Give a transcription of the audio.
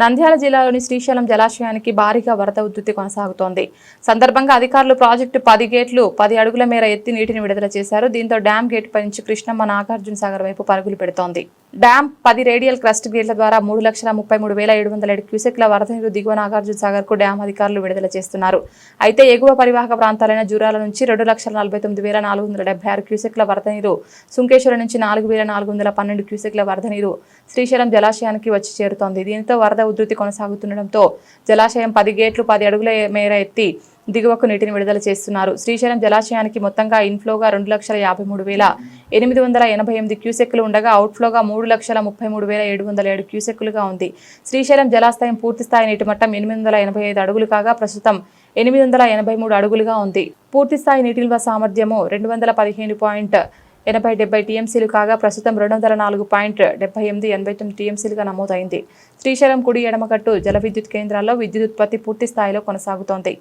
నంద్యాల జిల్లాలోని శ్రీశైలం జలాశయానికి భారీగా వరద ఉధృతి కొనసాగుతోంది. సందర్భంగా అధికారులు ప్రాజెక్టు పది గేట్లు పది అడుగుల మేర ఎత్తి నీటిని విడుదల చేశారు. దీంతో డ్యాం గేటుపై నుంచి కృష్ణమ్మ నాగార్జున సాగర్ వైపు పరుగులు పెడుతోంది. డ్యాం పది రేడియల్ క్రస్ట్ గేట్ల ద్వారా మూడు లక్షల ముప్పై మూడు వేల ఏడు వందల ఏడు క్యూసెక్ల వరద నీరు దిగువ నాగార్జున సాగర్కు డ్యాం అధికారులు విడుదల చేస్తున్నారు. అయితే ఎగువ పరివాహక ప్రాంతాలైన జూరాల నుంచి రెండు లక్షల నలభై తొమ్మిది వేల నాలుగు వందల డెబ్బై ఆరు క్యూసెక్ల వరద నీరు సుంకేశ్వరం నుంచి నాలుగు వేల నాలుగు వందల పన్నెండు క్యూసెక్ల వరద నీరు శ్రీశైలం జలాశయానికి వచ్చి చేరుతోంది. దీంతో వరద ఉధృతి కొనసాగుతుండటంతో జలాశయం పది గేట్లు పది అడుగుల మేర ఎత్తి దిగువకు నీటిని విడుదల చేస్తున్నారు. శ్రీశైలం జలాశయానికి మొత్తంగా ఇన్ఫ్లోగా రెండు లక్షల యాభై మూడు వేల ఎనిమిది వందల ఎనభై ఎనిమిది క్యూసెక్లు ఉండగా అవుట్ఫ్లోగా మూడు లక్షల ముప్పై మూడు వేల ఏడు వందల ఏడు క్యూసెక్లుగా ఉంది. శ్రీశైలం జలాశయం పూర్తి స్థాయి నీటి మట్టం ఎనిమిది వందల ఎనభై ఐదు అడుగులు కాగా ప్రస్తుతం ఎనిమిది వందల ఎనభై మూడు అడుగులుగా ఉంది. పూర్తిస్థాయి నీటిల్వ నీటి నిల్వ సామర్థ్యము రెండు వందల పదిహేను పాయింట్ ఎనభై డెబ్బై టీఎంసీలు కాగా ప్రస్తుతం రెండు వందల నాలుగు పాయింట్ డెబ్బై ఎనిమిది ఎనభై తొమ్మిది టీఎంసీలుగా నమోదైంది. శ్రీశైలం కుడి ఎడమకట్టు జల విద్యుత్ కేంద్రాల్లో విద్యుత్ ఉత్పత్తి పూర్తి స్థాయిలో కొనసాగుతోంది.